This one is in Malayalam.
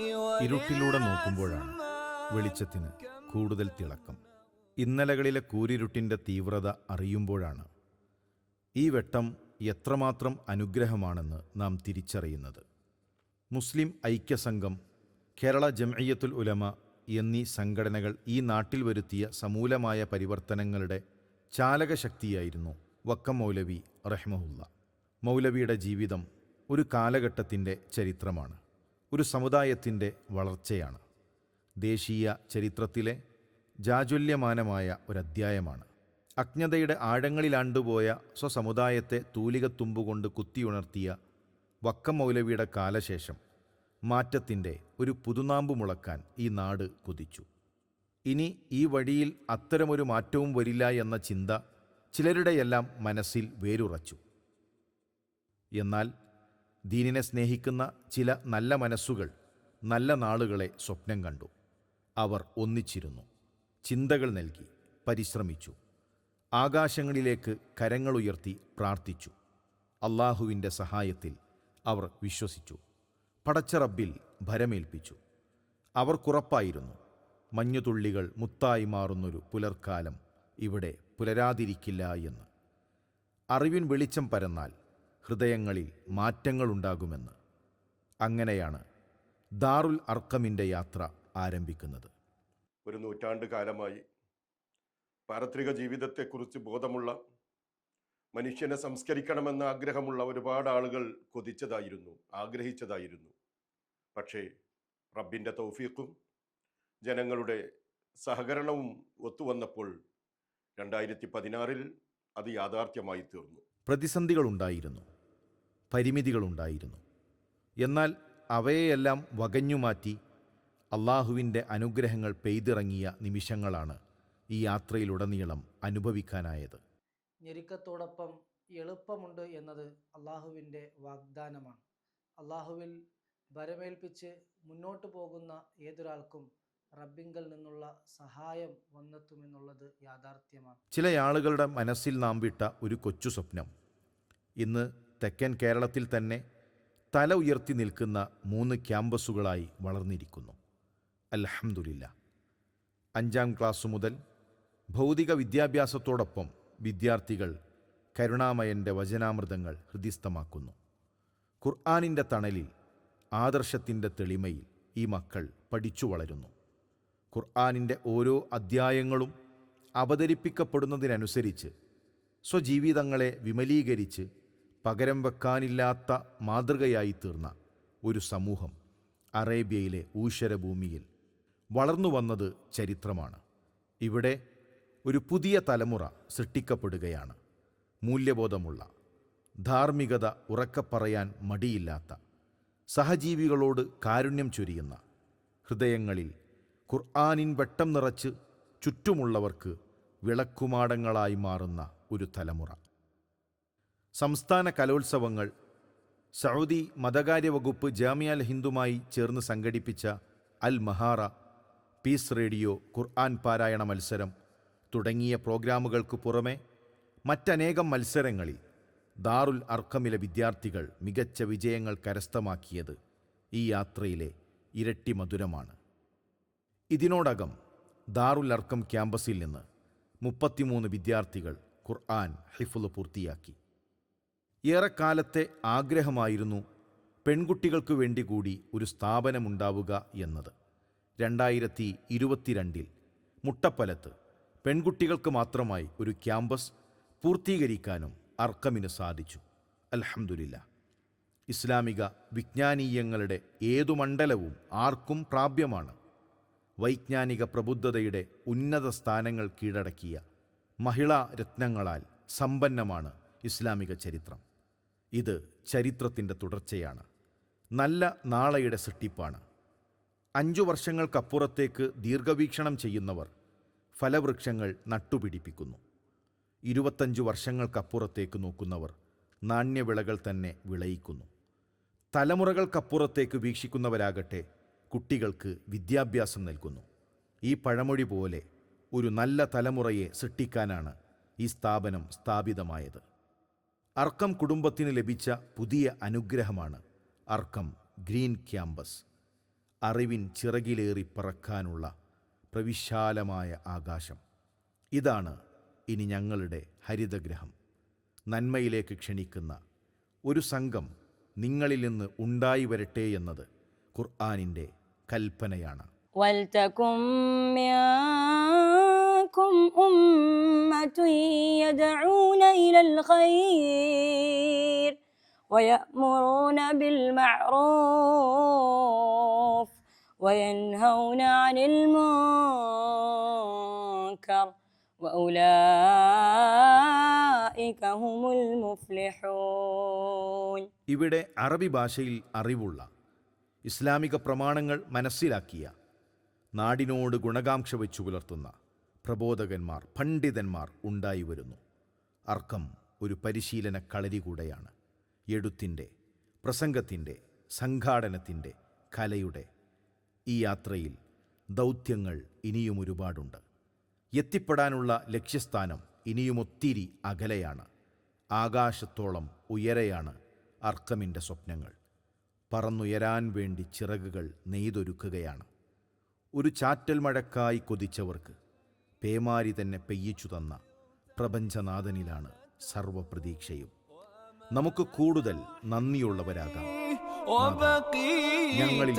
ഇരുട്ടിലൂടെ നോക്കുമ്പോഴാണ് വെളിച്ചത്തിന് കൂടുതൽ തിളക്കം. ഇന്നലകളിലെ കൂരിരുട്ടിന്റെ തീവ്രത അറിയുമ്പോഴാണ് ഈ വെട്ടം എത്രമാത്രം അനുഗ്രഹമാണെന്ന് നാം തിരിച്ചറിയുന്നത്. മുസ്ലിം ഐക്യസംഘം കേരള ജംഇയ്യത്തുൽ ഉലമ എന്നീ സംഘടനകൾ ഈ നാട്ടിൽ വരുത്തിയ സമൂലമായ പരിവർത്തനങ്ങളുടെ ചാലകശക്തിയായിരുന്നു വക്കം മൗലവി റഹ്മഹുല്ല. മൗലവിയുടെ ജീവിതം ഒരു കാലഘട്ടത്തിന്റെ ചരിത്രമാണ്. ഒരു സമുദായത്തിന്റെ വളർച്ചയാണ്. ദേശീയ ചരിത്രത്തിലെ ജാജ്വല്യമാനമായ ഒരധ്യായമാണ്. അജ്ഞതയുടെ ആഴങ്ങളിലാണ്ടുപോയ സ്വസമുദായത്തെ തൂലികത്തുമ്പുകൊണ്ട് കുത്തിയുണർത്തിയ വക്കം മൗലവിയുടെ കാലശേഷം മാറ്റത്തിന്റെ ഒരു പുതുനാമ്പ് മുളക്കാൻ ഈ നാട് കൊതിച്ചു. ഇനി ഈ വഴിയിൽ അത്തരമൊരു മാറ്റവും വരില്ല എന്ന ചിന്ത ചിലരുടെയെല്ലാം മനസ്സിൽ വേരുറച്ചു. എന്നാൽ ദീനിനെ സ്നേഹിക്കുന്ന ചില നല്ല മനസ്സുകൾ നല്ല നാളുകളെ സ്വപ്നം കണ്ടു. അവർ ഒന്നിച്ചിരുന്നു. ചിന്തകൾ നൽകി പരിശ്രമിച്ചു. ആകാശങ്ങളിലേക്ക് കരങ്ങളുയർത്തി പ്രാർത്ഥിച്ചു. അള്ളാഹുവിന്റെ സഹായത്തിൽ അവർ വിശ്വസിച്ചു. പടച്ചറബിൽ ഭരമേൽപ്പിച്ചു. അവർക്കുറപ്പായിരുന്നു മഞ്ഞുതുള്ളികൾ മുത്തായി മാറുന്നൊരു പുലർക്കാലം ഇവിടെ പുലരാതിരിക്കില്ല എന്ന്. അറിവിൻ വെളിച്ചം പരന്നാൽ ഹൃദയങ്ങളിൽ മാറ്റങ്ങളുണ്ടാകുമെന്ന്. അങ്ങനെയാണ് ദാറുൽ അർക്കമിന്റെ യാത്ര ആരംഭിക്കുന്നത്. ഒരു നൂറ്റാണ്ട് കാലമായി പാരത്രിക ജീവിതത്തെക്കുറിച്ച് ബോധമുള്ള മനുഷ്യനെ സംസ്കരിക്കണമെന്ന ആഗ്രഹമുള്ള ഒരുപാട് ആളുകൾ കൊതിച്ചതായിരുന്നു ആഗ്രഹിച്ചതായിരുന്നു. പക്ഷേ റബ്ബിന്റെ തൗഫീഖും ജനങ്ങളുടെ സഹകരണവും ഒത്തുവന്നപ്പോൾ രണ്ടായിരത്തി പതിനാറിൽ അത് യാഥാർത്ഥ്യമായി തീർന്നു പ്രതിസന്ധികളുണ്ടായിരുന്നു. പരിമിതികളുണ്ടായിരുന്നു. എന്നാൽ അവയെയെല്ലാം വകഞ്ഞുമാറ്റി അള്ളാഹുവിന്റെ അനുഗ്രഹങ്ങൾ പെയ്തിറങ്ങിയ നിമിഷങ്ങളാണ് ഈ യാത്രയിലുടനീളം അനുഭവിക്കാനായത്. ഞെരുക്കത്തോടൊപ്പം എളുപ്പമുണ്ട് എന്നത് അള്ളാഹുവിന്റെ വാഗ്ദാനമാണ്. അള്ളാഹുവിൽ വരമേൽപ്പിച്ച് മുന്നോട്ട് പോകുന്ന ഏതൊരാൾക്കും റബ്ബിങ്കൽ നിന്നുള്ള സഹായം വന്നെത്തുമെന്നുള്ളത് യാഥാർത്ഥ്യമാണ്. ചില ആളുകളുടെ മനസ്സിൽ നാം വിട്ട ഒരു കൊച്ചു സ്വപ്നം. ഇന്ന് തെക്കൻ കേരളത്തിൽ തന്നെ തല ഉയർത്തി നിൽക്കുന്ന മൂന്ന് ക്യാമ്പസുകളായി വളർന്നിരിക്കുന്നു. അൽഹംദുലില്ല. അഞ്ചാം ക്ലാസ് മുതൽ ഭൗതിക വിദ്യാഭ്യാസത്തോടൊപ്പം വിദ്യാർത്ഥികൾ കരുണാമയന്റെ വചനാമൃതങ്ങൾ ഹൃദിസ്ഥമാക്കുന്നു ഖുർആാനിന്റെ തണലിൽ ആദർശത്തിന്റെ തെളിമയിൽ ഈ മക്കൾ പഠിച്ചു വളരുന്നു. ഖുർആാനിന്റെ ഓരോ അധ്യായങ്ങളും അവതരിപ്പിക്കപ്പെടുന്നതിനനുസരിച്ച് സ്വജീവിതങ്ങളെ വിമലീകരിച്ച് പകരം വെക്കാനില്ലാത്ത മാതൃകയായി തീർന്ന ഒരു സമൂഹം അറേബ്യയിലെ ഊശ്വരഭൂമിയിൽ വളർന്നു വന്നത് ചരിത്രമാണ്. ഇവിടെ ഒരു പുതിയ തലമുറ സൃഷ്ടിക്കപ്പെടുകയാണ്. മൂല്യബോധമുള്ള ധാർമ്മികത ഉറക്കപ്പറയാൻ മടിയില്ലാത്ത സഹജീവികളോട് കാരുണ്യം ചൊരിയുന്ന ഹൃദയങ്ങളിൽ ഖുർആാനിൻ വെട്ടം നിറച്ച് ചുറ്റുമുള്ളവർക്ക് വിളക്കുമാടങ്ങളായി മാറുന്ന ഒരു തലമുറ. സംസ്ഥാന കലോത്സവങ്ങൾ സൗദി മതകാര്യ വകുപ്പ് ജാമിയ ഹിന്ദുമായി ചേർന്ന് സംഘടിപ്പിച്ച അൽ മഹാറ പീസ് റേഡിയോ ഖുർആൻ പാരായണ മത്സരം തുടങ്ങിയ പ്രോഗ്രാമുകൾക്ക് പുറമെ മറ്റനേകം മത്സരങ്ങളിൽ ദാറുൽ അർക്കമിലെ വിദ്യാർത്ഥികൾ മികച്ച വിജയങ്ങൾ കരസ്ഥമാക്കിയത് ഈ യാത്രയിലെ ഇരട്ടി മധുരമാണ്. ഇതിനോടകം ദാറുൽ അർക്കം ക്യാമ്പസിൽ നിന്ന് മുപ്പത്തിമൂന്ന് വിദ്യാർത്ഥികൾ ഖുർആൻ ഹിഫുൽ പൂർത്തിയാക്കി. ഏറെക്കാലത്തെ ആഗ്രഹമായിരുന്നു പെൺകുട്ടികൾക്ക് വേണ്ടി കൂടി ഒരു സ്ഥാപനമുണ്ടാവുക എന്നത്. രണ്ടായിരത്തി ഇരുപത്തിരണ്ടിൽ മുട്ടപ്പലത്ത് പെൺകുട്ടികൾക്ക് മാത്രമായി ഒരു ക്യാമ്പസ് പൂർത്തീകരിക്കാനും അർക്കമിന് സാധിച്ചു. അലഹമില്ല ഇസ്ലാമിക വിജ്ഞാനീയങ്ങളുടെ ഏതു മണ്ഡലവും ആർക്കും പ്രാപ്യമാണ്. വൈജ്ഞാനിക പ്രബുദ്ധതയുടെ ഉന്നത സ്ഥാനങ്ങൾ കീഴടക്കിയ മഹിളാ രത്നങ്ങളാൽ സമ്പന്നമാണ് ഇസ്ലാമിക ചരിത്രം. ഇത് ചരിത്രത്തിന്റെ തുടർച്ചയാണ്. നല്ല നാളെയുടെ സൃഷ്ടിപ്പാണ്. അഞ്ചു വർഷങ്ങൾക്കപ്പുറത്തേക്ക് ദീർഘവീക്ഷണം ചെയ്യുന്നവർ ഫലവൃക്ഷങ്ങൾ നട്ടുപിടിപ്പിക്കുന്നു. ഇരുപത്തഞ്ചു വർഷങ്ങൾക്കപ്പുറത്തേക്ക് നോക്കുന്നവർ നാണ്യവിളകൾ തന്നെ വിളയിക്കുന്നു. തലമുറകൾക്കപ്പുറത്തേക്ക് വീക്ഷിക്കുന്നവരാകട്ടെ കുട്ടികൾക്ക് വിദ്യാഭ്യാസം നൽകുന്നു. ഈ പഴമൊഴി പോലെ ഒരു നല്ല തലമുറയെ സൃഷ്ടിക്കാനാണ് ഈ സ്ഥാപനം സ്ഥാപിതമായത്. അർക്കം കുടുംബത്തിന് ലഭിച്ച പുതിയ അനുഗ്രഹമാണ് അർക്കം ഗ്രീൻ ക്യാമ്പസ്. അറിവിൻ ചിറകിലേറി പറക്കാനുള്ള പ്രവിശാലമായ ആകാശം. ഇതാണ് ഇനി ഞങ്ങളുടെ ഹരിതഗ്രഹം. നന്മയിലേക്ക് ക്ഷണിക്കുന്ന ഒരു സംഘം നിങ്ങളിൽ നിന്ന് ഉണ്ടായി വരട്ടെ എന്നത് ഖുർആാനിന്റെ കൽപ്പനയാണ്. വൽത്തക്കും منكم أمة يدعون إلى الخير ويأمرون بالمعروف وينهون عن المنكر وأولئك هم المفلحون ഇവിടെ അറബി ഭാഷയിൽ അറിവുള്ള ഇസ്ലാമിക പ്രമാണങ്ങൾ മനസ്സിലാക്കിയ നാടിനോട് ഗുണകാംക്ഷ വെച്ചു പുലർത്തുന്ന പ്രബോധകന്മാർ പണ്ഡിതന്മാർ ഉണ്ടായി വരുന്നു. അർക്കം ഒരു പരിശീലന കളരി കൂടെയാണ്. എഴുത്തിന്റെ പ്രസംഗത്തിന്റെ സംഘാടനത്തിന്റെ കലയുടെ ഈ യാത്രയിൽ ദൗത്യങ്ങൾ ഇനിയും ഒരുപാടുണ്ട്. എത്തിപ്പെടാനുള്ള ലക്ഷ്യസ്ഥാനം ഇനിയും ഒത്തിരി അകലെയാണ്. ആകാശത്തോളം ഉയരെയാണ് അർക്കമിന്റെ സ്വപ്നങ്ങൾ. പറന്നുയരാൻ വേണ്ടി ചിറകുകൾ നെയ്തൊരുക്കുകയാണ്. ഒരു ചാറ്റൽ മഴക്കായി കൊതിച്ചവർക്ക് പേമാരി തന്നെ പെയ്യിച്ചു തന്ന പ്രപഞ്ചനാഥനിലാണ് സർവപ്രതീക്ഷയും. നമുക്ക് കൂടുതൽ നന്ദിയുള്ളവരാകാം. ഞങ്ങളിൽ